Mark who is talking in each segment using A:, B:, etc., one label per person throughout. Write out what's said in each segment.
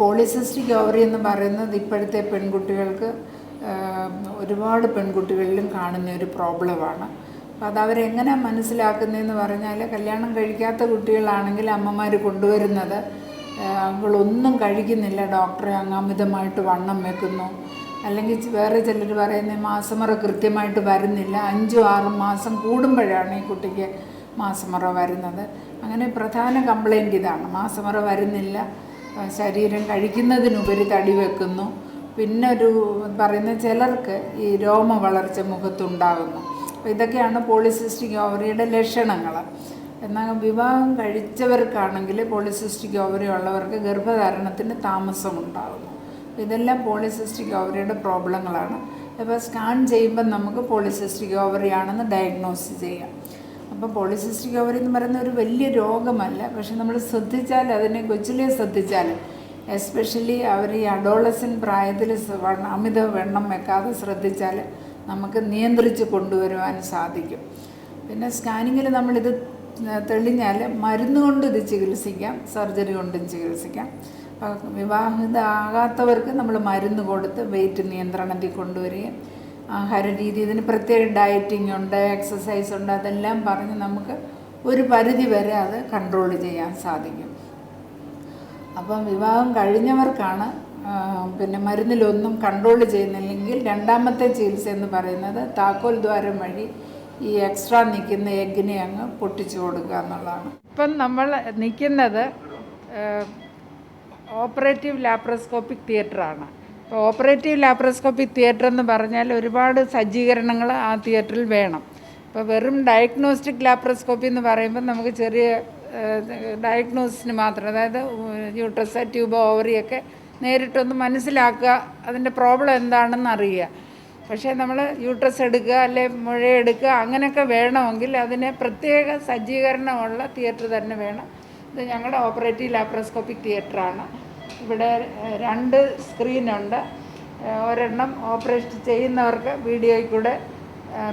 A: Polycystic ovary എന്ന് പറയുന്നത് ഇപ്പോഴത്തെ പെൺകുട്ടികൾക്ക് ഒരുപാട് പെൺകുട്ടികളിലും കാണുന്ന ഒരു പ്രോബ്ലമാണ്. അപ്പോൾ അത് അവരെങ്ങനെ മനസ്സിലാക്കുന്നതെന്ന് പറഞ്ഞാൽ കല്യാണം കഴിക്കാത്ത കുട്ടികളാണെങ്കിൽ അമ്മമാർ കൊണ്ടുവരുന്നത് അവളൊന്നും കഴിക്കുന്നില്ല ഡോക്ടറെ അങ്ങ് അമിതമായിട്ട് വണ്ണം വെക്കുന്നു. അല്ലെങ്കിൽ വേറെ ചിലർ പറയുന്ന മാസമുറ കൃത്യമായിട്ട് വരുന്നില്ല അഞ്ചും ആറും മാസം കൂടുമ്പോഴാണ് ഈ കുട്ടിക്ക് മാസമുറ വരുന്നത്. അങ്ങനെ പ്രധാന കംപ്ലൈന്റ് ഇതാണ് മാസമുറ വരുന്നില്ല ശരീരം കഴിക്കുന്നതിനുപരി തടി വെക്കുന്നു. പിന്നെ ഒരു പറയുന്ന ചിലർക്ക് ഈ രോമ വളർച്ച മുഖത്തുണ്ടാകുന്നു. അപ്പോൾ ഇതൊക്കെയാണ് പോളിസിസ്റ്റിക് ഓവറിയുടെ ലക്ഷണങ്ങൾ എന്നാൽ വിവാഹം കഴിച്ചവർക്കാണെങ്കിൽ പോളിസിസ്റ്റിക് ഓവറി ഉള്ളവർക്ക് ഗർഭധാരണത്തിന് താമസമുണ്ടാകുന്നു. ഇതെല്ലാം പോളിസിസ്റ്റിക് ഓവറിയുടെ പ്രോബ്ലങ്ങളാണ്. അപ്പോൾ സ്കാൻ ചെയ്യുമ്പോൾ നമുക്ക് പോളിസിസ്റ്റിക് ഓവറി ആണെന്ന് ഡയഗ്നോസ് ചെയ്യാം. അപ്പോൾ പോളിസിസ്റ്റിക് ഓവറി എന്ന് പറയുന്ന ഒരു വലിയ രോഗമല്ല. പക്ഷെ നമ്മൾ ശ്രദ്ധിച്ചാൽ അതിനെ കൊച്ചിലേ ശ്രദ്ധിച്ചാൽ എസ്പെഷ്യലി അവർ ഈ അഡോളസൻ പ്രായത്തിൽ അമിത വെണ്ണം വെക്കാതെ ശ്രദ്ധിച്ചാൽ നമുക്ക് നിയന്ത്രിച്ച് കൊണ്ടുവരുവാൻ സാധിക്കും. പിന്നെ സ്കാനിങ്ങിൽ നമ്മളിത് തെളിഞ്ഞാൽ മരുന്ന് കൊണ്ട് ഇത് ചികിത്സിക്കാം സർജറി കൊണ്ടും ചികിത്സിക്കാം. അപ്പം വിവാഹിതാകാത്തവർക്ക് നമ്മൾ മരുന്ന് കൊടുത്ത് വെയിറ്റ് നിയന്ത്രണത്തിൽ കൊണ്ടുവരികയും ആഹാര രീതി ഇതിന് പ്രത്യേക ഡയറ്റിംഗ് ഉണ്ട് എക്സസൈസ് ഉണ്ട് അതെല്ലാം പറഞ്ഞ് നമുക്ക് ഒരു പരിധി വരെ അത് കൺട്രോൾ ചെയ്യാൻ സാധിക്കും. അപ്പം വിവാഹം കഴിഞ്ഞവർക്കാണ് പിന്നെ മരുന്നിലൊന്നും കൺട്രോൾ ചെയ്യുന്നില്ലെങ്കിൽ രണ്ടാമത്തെ ചികിത്സ എന്ന് പറയുന്നത് താക്കോൽ ദ്വാരം വഴി ഈ എക്സ്ട്രാ നിൽക്കുന്ന എഗ്ഗിനെ അങ്ങ് പൊട്ടിച്ചു കൊടുക്കുക എന്നുള്ളതാണ്. ഇപ്പം നമ്മൾ നിൽക്കുന്നത് ഓപ്പറേറ്റീവ് ലാപ്രോസ്കോപ്പിക് തിയേറ്ററാണ് ഓപ്പറേറ്റീവ് ലാപ്രോസ്കോപ്പി തിയേറ്റർ എന്ന് പറഞ്ഞാൽ ഒരുപാട് സജ്ജീകരണങ്ങൾ ആ തിയേറ്ററിൽ വേണം. ഇപ്പോൾ വെറും ഡയഗ്നോസ്റ്റിക് ലാപ്രോസ്കോപ്പി എന്ന് പറയുമ്പോൾ നമുക്ക് ചെറിയ ഡയഗ്നോസിന് മാത്രം അതായത് യൂട്രസ് ട്യൂബ് ഓവറിയൊക്കെ നേരിട്ടൊന്ന് മനസ്സിലാക്കുക അതിന്റെ പ്രോബ്ലം എന്താണെന്ന് അറിയുക. പക്ഷേ നമ്മൾ യൂട്രസ് എടുക്കുക അല്ലെ മുഴയെടുക്കുക അങ്ങനെയൊക്കെ വേണമെങ്കിൽ അതിന് പ്രത്യേക സജ്ജീകരണമുള്ള തിയേറ്റർ തന്നെ വേണം. ഇത് ഞങ്ങളുടെ ഓപ്പറേറ്റീവ് ലാപ്രോസ്കോപ്പിക് തിയേറ്ററാണ് ഇവിടെ രണ്ട് സ്ക്രീനുണ്ട്. ഒരെണ്ണം ഓപ്പറേഷൻ ചെയ്യുന്നവർക്ക് വീഡിയോയിൽ കൂടെ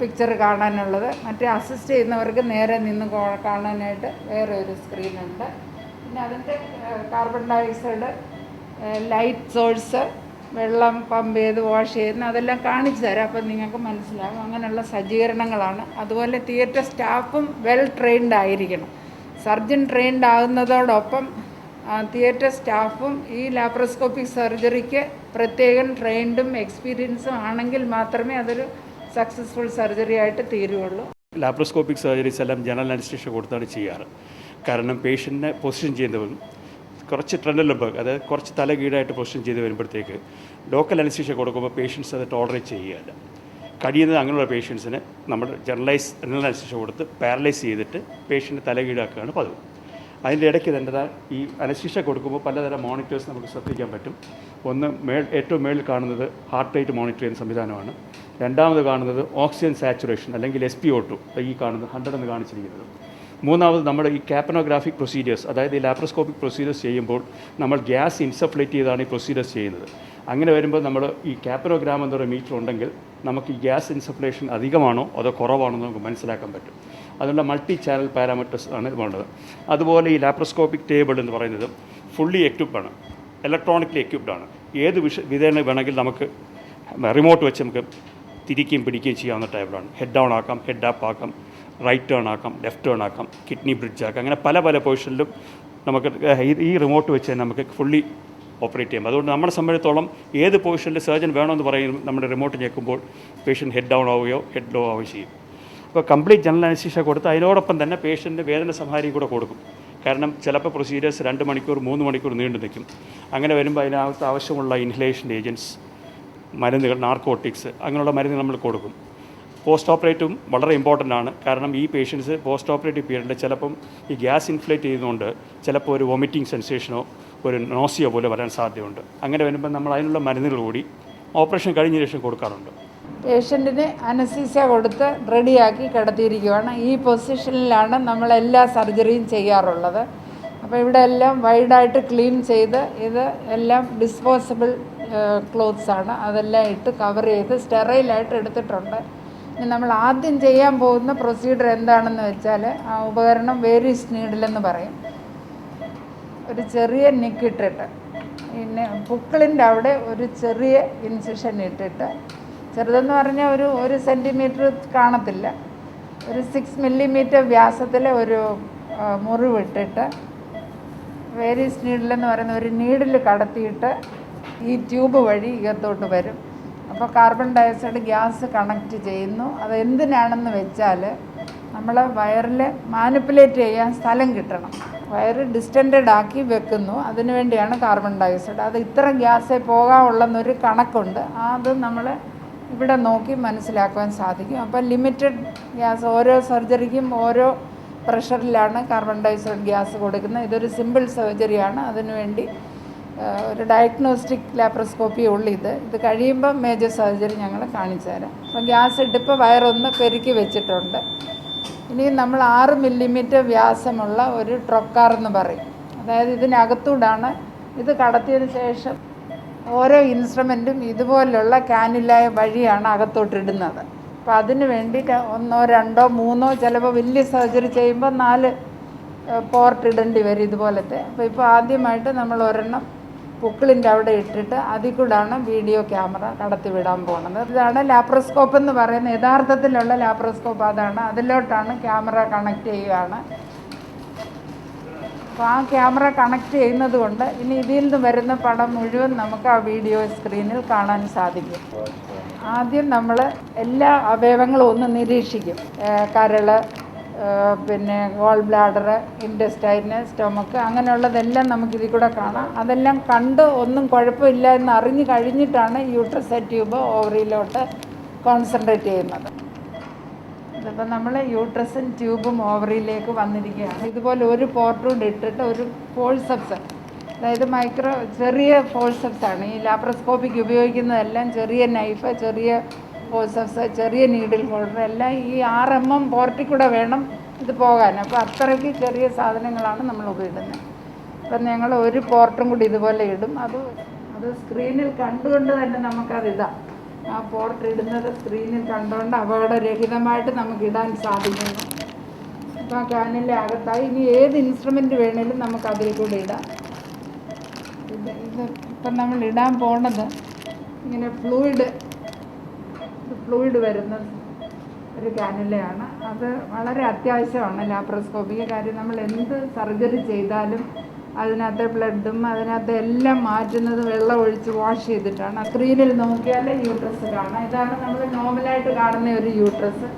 A: പിക്ചർ കാണാനുള്ളത്. മറ്റേ അസിസ്റ്റ് ചെയ്യുന്നവർക്ക് നേരെ നിന്ന് കാണാനായിട്ട് വേറെ ഒരു സ്ക്രീനുണ്ട്. പിന്നെ അതിന്റെ കാർബൺ ഡയോക്സൈഡ് ലൈറ്റ് സോഴ്സ് വെള്ളം പമ്പ് ചെയ്ത് വാഷ് ചെയ്യുന്ന അതെല്ലാം കാണിച്ചു തരാം. അപ്പം നിങ്ങൾക്ക് മനസ്സിലാകും അങ്ങനെയുള്ള സജ്ജീകരണങ്ങളാണ്. അതുപോലെ തിയേറ്റർ സ്റ്റാഫും വെൽ ട്രെയിൻഡ് ആയിരിക്കണം. സർജൻ ട്രെയിൻഡ് ആകുന്നതോടൊപ്പം തിയേറ്റർ സ്റ്റാഫും ഈ ലാപ്രോസ്കോപ്പിക് സർജറിക്ക് പ്രത്യേകം ട്രെയിൻഡും എക്സ്പീരിയൻസും ആണെങ്കിൽ മാത്രമേ അതൊരു സക്സസ്ഫുൾ സർജറി ആയിട്ട് തീരുള്ളൂ
B: ലാപ്രോസ്കോപ്പിക് സർജറീസ് എല്ലാം ജനറൽ അനസ്തീഷ്യ കൊടുത്താണ് ചെയ്യാറ്. കാരണം പേഷ്യന്റിനെ പൊസിഷൻ ചെയ്യുന്നവരും കുറച്ച് ട്രെൻഡലബ് അതായത് കുറച്ച് തല കീഴായിട്ട് പൊസിഷൻ ചെയ്ത് വരുമ്പോഴത്തേക്ക് ലോക്കൽ അനസ്തീഷ്യ കൊടുക്കുമ്പോൾ പേഷ്യൻസ് അത് ടോളറേറ്റ് ചെയ്യുകയല്ല. കഴിയുന്നത് അങ്ങനെയുള്ള പേഷ്യൻസിന് നമ്മൾ ജനറലൈസ് ജനറൽ അനസ്തീഷ്യ കൊടുത്ത് പാരലൈസ് ചെയ്തിട്ട് പേഷ്യന്റ് തല കീഴാക്കുകയാണ് പതിവ്. അതിന്റെ ഇടയ്ക്ക് തന്നെ ഈ അനശിക്ഷ കൊടുക്കുമ്പോൾ പലതരം മോണിറ്റേഴ്സ് നമുക്ക് ശ്രദ്ധിക്കാൻ പറ്റും. ഒന്ന് മേൾ ഏറ്റവും മേളിൽ കാണുന്നത് ഹാർട്ട് റേറ്റ് മോണിറ്റർ ചെയ്യുന്ന സംവിധാനമാണ്. രണ്ടാമത് കാണുന്നത് ഓക്സിജൻ സാച്ചുറേഷൻ അല്ലെങ്കിൽ എസ് പി ഒ ടു ഈ കാണുന്നത് ഹൺഡ്രഡ് എന്ന് കാണിച്ചിരിക്കുന്നത്. മൂന്നാമത് നമ്മൾ ഈ കാപ്പനോഗ്രാഫിക് പ്രൊസീജിയേഴ്സ് അതായത് ഈ ലാപ്രോസ്കോപ്പിക് പ്രൊസീജിയേഴ്സ് ചെയ്യുമ്പോൾ നമ്മൾ ഗ്യാസ് ഇൻസഫ്ലേറ്റ് ചെയ്താണ് ഈ പ്രൊസീജിയേഴ്സ് ചെയ്യുന്നത്. അങ്ങനെ വരുമ്പോൾ നമ്മൾ ഈ കാപ്പനോഗ്രാം എന്നൊരു മീറ്റർ ഉണ്ടെങ്കിൽ നമുക്ക് ഈ ഗ്യാസ് ഇൻസഫ്ലേഷൻ അധികമാണോ അതോ കുറവാണോ നമുക്ക് മനസ്സിലാക്കാൻ പറ്റും. അതിനുള്ള മൾട്ടി ചാനൽ പാരാമീറ്റേഴ്സ് ആണ് വേണ്ടത്. അതുപോലെ ഈ ലാപ്രോസ്കോപ്പിക് ടേബിൾ എന്ന് പറയുന്നത് ഫുള്ളി എക്യുപ്ഡാണ് ഇലക്ട്രോണിക്കലി എക്യുപ്ഡാണ് ഏത് വിഷ വിധേന വേണമെങ്കിൽ നമുക്ക് റിമോട്ട് വെച്ച് നമുക്ക് തിരിക്കുകയും പിടിക്കുകയും ചെയ്യാവുന്ന ടേബിളാണ് ഹെഡ് ഡൗൺ ആക്കാം ഹെഡ് അപ്പ് ആക്കാം റൈറ്റ് ടേൺ ആക്കാം ലെഫ്റ്റ് ടേൺ ആക്കാം കിഡ്നി ബ്രിഡ്ജ് ആക്കാം. അങ്ങനെ പല പല പൊസിഷനിലും നമുക്ക് ഈ- റിമോട്ട് വെച്ച് നമുക്ക് ഫുള്ളി ഓപ്പറേറ്റ് ചെയ്യാം. അതുകൊണ്ട് നമ്മളെ സംബന്ധിച്ചോളം ഏത് പൊസിഷനിൽ സർജൻ വേണമെന്ന് പറയും നമ്മുടെ റിമോട്ട് ഞെക്കുമ്പോൾ പേഷ്യന്റ് ഹെഡ് ഡൗൺ ആവുകയോ ഹെഡ് ലോ ആവുകയോ ചെയ്യും. അപ്പോൾ കംപ്ലീറ്റ് ജനറൽ അനസ്തീഷ്യ കൊടുത്ത് അതിനോടൊപ്പം തന്നെ പേഷ്യന്റ് വേദന സംഹാരി കൂടെ കൊടുക്കും. കാരണം ചിലപ്പോൾ പ്രൊസീജിയേഴ്സ് രണ്ട് മണിക്കൂർ മൂന്ന് മണിക്കൂർ നീണ്ടു നിൽക്കും. അങ്ങനെ വരുമ്പോൾ അതിനകത്ത് ആവശ്യമുള്ള ഇൻഹലേഷൻ ഏജന്റ്സ് മരുന്നുകൾ നാർക്കോട്ടിക്സ് അങ്ങനെയുള്ള മരുന്നുകൾ നമ്മൾ കൊടുക്കും. പോസ്റ്റ് ഓപ്പറേറ്റും വളരെ ഇമ്പോർട്ടന്റ് ആണ്. കാരണം ഈ പേഷ്യൻസ് പോസ്റ്റ് ഓപ്പറേറ്റീവ് പീരീഡിൽ ചിലപ്പം ഈ ഗ്യാസ് ഇൻഫ്ലേറ്റ് ചെയ്യുന്നതുകൊണ്ട് ചിലപ്പോൾ ഒരു വൊമിറ്റിംഗ് സെൻസേഷനോ ഒരു നോസിയോ പോലെ വരാൻ സാധ്യതയുണ്ട്. അങ്ങനെ വരുമ്പോൾ നമ്മൾ അതിനുള്ള മരുന്നുകൾ കൂടി ഓപ്പറേഷൻ കഴിഞ്ഞ ശേഷം കൊടുക്കാറുണ്ട്.
A: പേഷ്യന്റിന് അനസീസ കൊടുത്ത് റെഡിയാക്കി കിടത്തിയിരിക്കുവാണ്. ഈ പൊസിഷനിലാണ് നമ്മൾ എല്ലാ സർജറിയും ചെയ്യാറുള്ളത്. അപ്പോൾ ഇവിടെ എല്ലാം വൈഡായിട്ട് ക്ലീൻ ചെയ്ത് ഇത് എല്ലാം ഡിസ്പോസിബിൾ ക്ലോത്ത്സ് ആണ്. അതെല്ലാം ഇട്ട് കവർ ചെയ്ത് സ്റ്റെറൈലായിട്ട് എടുത്തിട്ടുണ്ട്. ഇനി നമ്മൾ ആദ്യം ചെയ്യാൻ പോകുന്ന പ്രൊസീഡർ എന്താണെന്ന് വെച്ചാൽ ആ ഉപകരണം വേരീസ് നീഡിലെന്ന് പറയും. ഒരു ചെറിയ നിക്കിട്ടിട്ട് പിന്നെ പുക്കിളിന്റെ അവിടെ ഒരു ചെറിയ ഇൻസിഷൻ ഇട്ടിട്ട് ചെറുതെന്ന് പറഞ്ഞാൽ ഒരു ഒരു സെന്റിമീറ്റർ കാണത്തില്ല. ഒരു സിക്സ് മില്ലിമീറ്റർ വ്യാസത്തിൽ ഒരു മുറിവിട്ടിട്ട് വേരീസ് നീഡിലെന്ന് പറയുന്ന ഒരു നീഡിൽ കടത്തിയിട്ട് ഈ ട്യൂബ് വഴി ഇകത്തോട്ട് വരും. അപ്പോൾ കാർബൺ ഡയോക്സൈഡ് ഗ്യാസ് കണക്റ്റ് ചെയ്യുന്നു. അത് എന്തിനാണെന്ന് വെച്ചാൽ നമ്മൾ വയറിൽ മാനിപ്പുലേറ്റ് ചെയ്യാൻ സ്ഥലം കിട്ടണം. വയറ് ഡിസ്റ്റന്റഡ് ആക്കി വെക്കുന്നു. അതിനു വേണ്ടിയാണ് കാർബൺ ഡയോക്സൈഡ് അത് ഇത്ര ഗ്യാസേ പോകാവുള്ളെന്നൊരു കണക്കുണ്ട്. അത് നമ്മൾ ഇവിടെ നോക്കി മനസ്സിലാക്കുവാൻ സാധിക്കും. അപ്പോൾ ലിമിറ്റഡ് ഗ്യാസ് ഓരോ സർജറിക്കും ഓരോ പ്രഷറിലാണ് കാർബൺ ഡയോക്സൈഡ് ഗ്യാസ് കൊടുക്കുന്നത്. ഇതൊരു സിമ്പിൾ സർജറിയാണ് അതിനുവേണ്ടി ഒരു ഡയഗ്നോസ്റ്റിക് ലാപ്രോസ്കോപ്പി ഉള്ളു ഇത്. ഇത് കഴിയുമ്പോൾ മേജർ സർജറി ഞങ്ങൾ കാണിച്ചു തരാം. അപ്പം ഗ്യാസ് ഇടുപ്പ് വയറൊന്ന് പെരുക്കി വെച്ചിട്ടുണ്ട്. ഇനി നമ്മൾ ആറ് മില്ലിമീറ്റർ വ്യാസമുള്ള ഒരു ട്രൊക്കാർ എന്ന് പറയും. അതായത് ഇതിനകത്തൂടാണ് ഇത് കടത്തിയതിന് ശേഷം ഓരോ ഇൻസ്ട്രുമെന്റും ഇതുപോലുള്ള കാനിലായ വഴിയാണ് അകത്തോട്ടിടുന്നത്. അപ്പം അതിന് വേണ്ടിയിട്ട് ഒന്നോ രണ്ടോ മൂന്നോ ചിലപ്പോൾ വലിയ സർജറി ചെയ്യുമ്പോൾ നാല് പോർട്ട് ഇടേണ്ടി വരും ഇതുപോലത്തെ. അപ്പോൾ ഇപ്പോൾ ആദ്യമായിട്ട് നമ്മൾ ഒരെണ്ണം പുക്കിളിന്റെ അവിടെ ഇട്ടിട്ട് അതിൽ കൂടാണ് വീഡിയോ ക്യാമറ കടത്തി വിടാൻ പോകുന്നത് ഇതാണ് ലാപ്രോസ്കോപ്പ് എന്ന് പറയുന്നത് യഥാർത്ഥത്തിലുള്ള ലാപ്രോസ്കോപ്പ് അതാണ്. അതിലോട്ടാണ് ക്യാമറ കണക്ട് ചെയ്യുകയാണ് അപ്പോൾ ആ ക്യാമറ കണക്ട് ചെയ്യുന്നത് കൊണ്ട് ഇനി ഇതിൽ നിന്ന് വരുന്ന പടം മുഴുവൻ നമുക്ക് ആ വീഡിയോ സ്ക്രീനിൽ കാണാൻ സാധിക്കും. ആദ്യം നമ്മൾ എല്ലാ അവയവങ്ങളും ഒന്ന് നിരീക്ഷിക്കും. കരൾ പിന്നെ ഗോൾ ബ്ലാഡർ ഇൻഡസ്റ്റൈന് സ്റ്റൊമക്ക് അങ്ങനെയുള്ളതെല്ലാം നമുക്ക് ഇതിൽ കൂടെ കാണാം. അതെല്ലാം കണ്ട് ഒന്നും കുഴപ്പമില്ല എന്ന് അറിഞ്ഞു കഴിഞ്ഞിട്ടാണ് യൂട്രസ് ട്യൂബ് ഓവറിയിലോട്ട് കോൺസെൻട്രേറ്റ് ചെയ്യുന്നത്. ഇതിപ്പോൾ നമ്മൾ യൂട്രസും ട്യൂബും ഓവറിയിലേക്ക് വന്നിരിക്കുകയാണ്. ഇതുപോലെ ഒരു പോർട്ടും ഇട്ടിട്ട് ഒരു ഫോൾസപ്സ് അതായത് മൈക്രോ ചെറിയ ഫോൾസപ്സ് ആണ്. ഈ ലാപ്രോസ്കോപ്പിക്ക് ഉപയോഗിക്കുന്നതെല്ലാം ചെറിയ നൈഫ് ചെറിയ ഫോൾസപ്സ് ചെറിയ നീഡിൽ ഹോൾഡർ എല്ലാം ഈ ആർ എം എം പോർട്ടിൽ കൂടെ വേണം ഇത് പോകാൻ. അപ്പോൾ അത്രയ്ക്ക് ചെറിയ സാധനങ്ങളാണ് നമ്മൾ ഉപയോഗിക്കുന്നത്. അപ്പം ഞങ്ങൾ ഒരു പോർട്ടും കൂടി ഇതുപോലെ ഇടും. അത് അത് സ്ക്രീനിൽ കണ്ടുകൊണ്ട് തന്നെ നമുക്കത് ഇതാ ആ പോർട്ട് ഇടുന്നത് സ്ക്രീനിൽ കണ്ടുകൊണ്ട് അപകടരഹിതമായിട്ട് നമുക്ക് ഇടാൻ സാധിക്കുന്നു. അപ്പോൾ ആ കാനലിന്റെ അകത്തായി ഇനി ഏത് ഇൻസ്ട്രുമെന്റ് വേണേലും നമുക്ക് അതിൽ കൂടെ ഇടാം. ഇത് ഇത് ഇപ്പം നമ്മൾ ഇടാൻ പോണത് ഇങ്ങനെ ഫ്ലൂയിഡ് ഫ്ലൂയിഡ് വരുന്ന ഒരു കാനലയാണ് അത് വളരെ അത്യാവശ്യമാണ് ലാപ്രോസ്കോപ്പിക്ക് കാര്യം. നമ്മൾ എന്ത് സർജറി ചെയ്താലും അതിനകത്തെ ബ്ലഡും അതിനകത്ത് എല്ലാം മാറ്റുന്നത് വെള്ളം ഒഴിച്ച് വാഷ് ചെയ്തിട്ടാണ്. സ്ക്രീനിൽ നോക്കിയാൽ യൂട്രസ് കാണാം. ഇതാണ് നമ്മൾ നോർമലായിട്ട് കാണുന്ന ഒരു യൂട്രസ്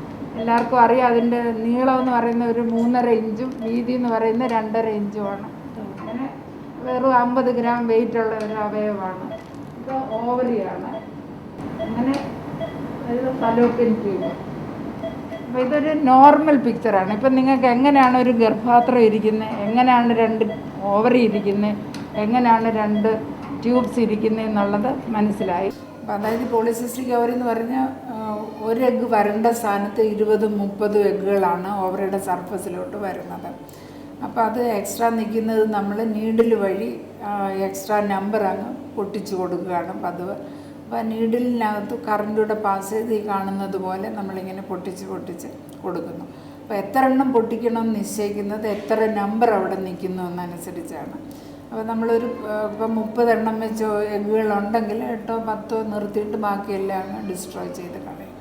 A: എല്ലാവർക്കും അറിയാം അതിന്റെ നീളം എന്ന് പറയുന്ന ഒരു മൂന്നര ഇഞ്ചും വീതി എന്ന് പറയുന്ന രണ്ടര ഇഞ്ചുമാണ്. അങ്ങനെ വെറും അമ്പത് ഗ്രാം വെയിറ്റ് ഉള്ള ഒരു അവയവമാണ്. ഇത് ഓവറിയാണ് അങ്ങനെ ഇത് ഫലോപ്പിയൻ ട്യൂബ് അപ്പോൾ ഇതൊരു നോർമൽ പിക്ചറാണ് ഇപ്പം നിങ്ങൾക്ക് എങ്ങനെയാണ് ഒരു ഗർഭപാത്രം ഇരിക്കുന്നത് എങ്ങനെയാണ് രണ്ട് ഓവറി ഇരിക്കുന്നത് എങ്ങനെയാണ് രണ്ട് ട്യൂബ്സ് ഇരിക്കുന്നത് എന്നുള്ളത് മനസ്സിലായി. അതായത് പോളിസിസ്റ്റിക് ഓവറി എന്ന് പറഞ്ഞാൽ ഒരു എഗ്ഗ് വരേണ്ട സ്ഥാനത്ത് ഇരുപതും മുപ്പതും എഗ്ഗുകളാണ് ഓവറിയുടെ സർഫസിലോട്ട് വരുന്നത്. അപ്പോൾ അത് എക്സ്ട്രാ നിൽക്കുന്നത് നമ്മൾ നീഡിൽ വഴി എക്സ്ട്രാ നമ്പർ അങ്ങ് പൊട്ടിച്ചു കൊടുക്കുകയാണ് പതിവ്. അപ്പോൾ നീഡിലിനകത്ത് കറണ്ടിലൂടെ പാസ് ചെയ്ത് ഈ കാണുന്നത് പോലെ നമ്മളിങ്ങനെ പൊട്ടിച്ച് പൊട്ടിച്ച് കൊടുക്കുന്നു. അപ്പോൾ എത്ര എണ്ണം പൊട്ടിക്കണം എന്ന് നിശ്ചയിക്കുന്നത് എത്ര നമ്പർ അവിടെ നിൽക്കുന്നു എന്നനുസരിച്ചാണ്. അപ്പോൾ നമ്മളൊരു ഇപ്പം മുപ്പതെണ്ണം വെച്ചോ എഗ്ഗുകളുണ്ടെങ്കിൽ എട്ടോ പത്തോ നിർത്തിയിട്ട് ബാക്കിയെല്ലാം ഡിസ്ട്രോയ് ചെയ്ത് കളയും.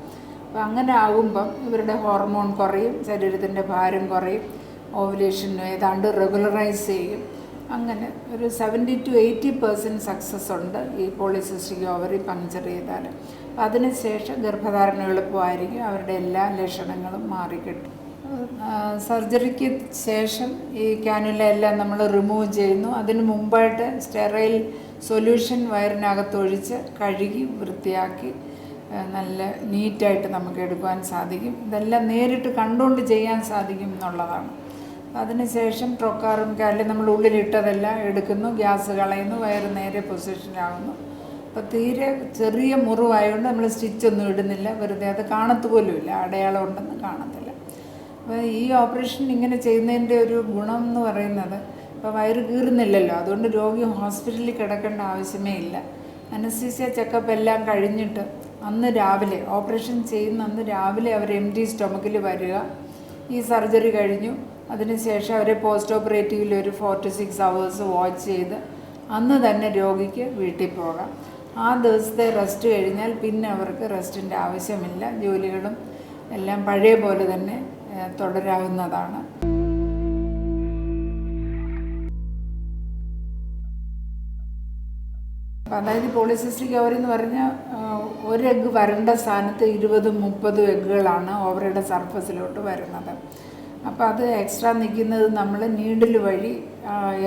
A: അപ്പോൾ അങ്ങനെ ആകുമ്പം ഇവരുടെ ഹോർമോൺ കുറയും ശരീരത്തിന്റെ ഭാരം കുറയും ഓവുലേഷൻ ഏതാണ്ട് റെഗുലറൈസ് ചെയ്യും. അങ്ങനെ ഒരു seventy to eighty percent success ഉണ്ട് ഈ പോളിസിസ്റ്റിക് ഓവറി പങ്ക്ചർ ചെയ്താൽ അതിനുശേഷം ഗർഭധാരണ എളുപ്പമായിരിക്കും അവരുടെ എല്ലാ ലക്ഷണങ്ങളും മാറിക്കിട്ടും. സർജറിക്ക് ശേഷം ഈ ക്യാനുല എല്ലാം നമ്മൾ റിമൂവ് ചെയ്യുന്നു. അതിന് മുമ്പായിട്ട് സ്റ്റെറൈൽ സൊല്യൂഷൻ വയറിനകത്തൊഴിച്ച് കഴുകി വൃത്തിയാക്കി നല്ല നീറ്റായിട്ട് നമുക്ക് എടുക്കുവാൻ സാധിക്കും. ഇതെല്ലാം നേരിട്ട് കണ്ടുകൊണ്ട് ചെയ്യാൻ സാധിക്കും എന്നുള്ളതാണ്. അതിനുശേഷം ട്രൊക്കാറും കാലും നമ്മൾ ഉള്ളിലിട്ടതെല്ലാം എടുക്കുന്നു. ഗ്യാസ് കളയുന്നു. വയറ് നേരെ പൊസിഷനാകുന്നു അപ്പോൾ തീരെ ചെറിയ മുറിവായതുകൊണ്ട് നമ്മൾ സ്റ്റിച്ചൊന്നും ഇടുന്നില്ല. വെറുതെ അത് കാണത്തുപോലുമില്ല അടയാളം ഉണ്ടെന്ന് കാണത്തില്ല. അപ്പോൾ ഈ ഓപ്പറേഷൻ ഇങ്ങനെ ചെയ്യുന്നതിന്റെ ഒരു ഗുണം എന്ന് പറയുന്നത് ഇപ്പോൾ വയറ് കീറുന്നില്ലല്ലോ. അതുകൊണ്ട് രോഗി ഹോസ്പിറ്റലിൽ കിടക്കേണ്ട ആവശ്യമേ ഇല്ല. അനസ്തീസിയ ചെക്കപ്പ് എല്ലാം കഴിഞ്ഞിട്ട് അന്ന് രാവിലെ ഓപ്പറേഷൻ ചെയ്യുന്ന അന്ന് രാവിലെ അവർ എം ടി സ്റ്റൊമക്കിൽ വരിക. ഈ സർജറി കഴിഞ്ഞു. അതിനുശേഷം അവരെ പോസ്റ്റ് ഓപ്പറേറ്റീവിൽ ഒരു four to six hours watch ചെയ്ത് അന്ന് തന്നെ രോഗിക്ക് വീട്ടിൽ പോകാം. ആ ദിവസത്തെ റെസ്റ്റ് കഴിഞ്ഞാൽ പിന്നെ അവർക്ക് റെസ്റ്റിന്റെ ആവശ്യമില്ല. ജോലികളും എല്ലാം പഴയ പോലെ തന്നെ തുടരാവുന്നതാണ്. അതായത് പോളിസിസ്റ്റിക് ഓവറി എന്ന് പറഞ്ഞാൽ ഒരു എഗ്ഗ് വരേണ്ട സ്ഥാനത്ത് ഇരുപതും മുപ്പതും എഗ്ഗുകളാണ് ഓവറയുടെ സർഫസിലോട്ട് വരുന്നത്. അപ്പോൾ അത് എക്സ്ട്രാ നിൽക്കുന്നത് നമ്മൾ നീഡിൽ വഴി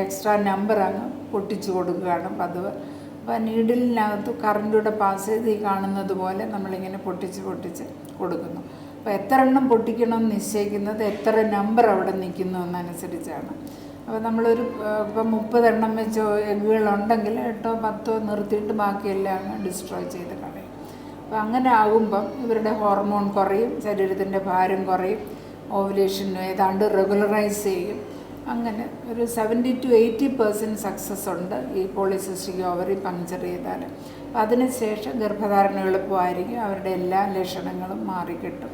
A: എക്സ്ട്രാ നമ്പർ അങ്ങ് പൊട്ടിച്ചു കൊടുക്കുകയാണ് പതിവ്. അപ്പോൾ നീഡിലിനകത്ത് കറണ്ടിലൂടെ പാസ് ചെയ്ത് ഈ കാണുന്നത് പോലെ നമ്മളിങ്ങനെ പൊട്ടിച്ച് പൊട്ടിച്ച് കൊടുക്കുന്നു. അപ്പോൾ എത്ര എണ്ണം പൊട്ടിക്കണം എന്ന് നിശ്ചയിക്കുന്നത് എത്ര നമ്പർ അവിടെ നിൽക്കുന്നു എന്നനുസരിച്ചാണ്. അപ്പോൾ നമ്മളൊരു ഇപ്പം മുപ്പതെണ്ണം വെച്ചോ എഗ്ഗുകളുണ്ടെങ്കിൽ എട്ടോ പത്തോ നിർത്തിയിട്ട് ബാക്കിയെല്ലാം അങ്ങ് ഡിസ്ട്രോയ് ചെയ്ത് കളയും. അപ്പോൾ അങ്ങനെ ആകുമ്പം ഇവരുടെ ഹോർമോൺ കുറയും ശരീരത്തിന്റെ ഭാരം കുറയും ഓവുലേഷൻ ഏതാണ്ട് റെഗുലറൈസ് ചെയ്യും. അങ്ങനെ ഒരു seventy to eighty percent success ഉണ്ട് ഈ പോളിസിസ്റ്റിക് ഓവറി പങ്ക്ചർ ചെയ്താൽ അതിനുശേഷം ഗർഭധാരണ എളുപ്പമായിരിക്കും അവരുടെ എല്ലാ ലക്ഷണങ്ങളും മാറിക്കിട്ടും.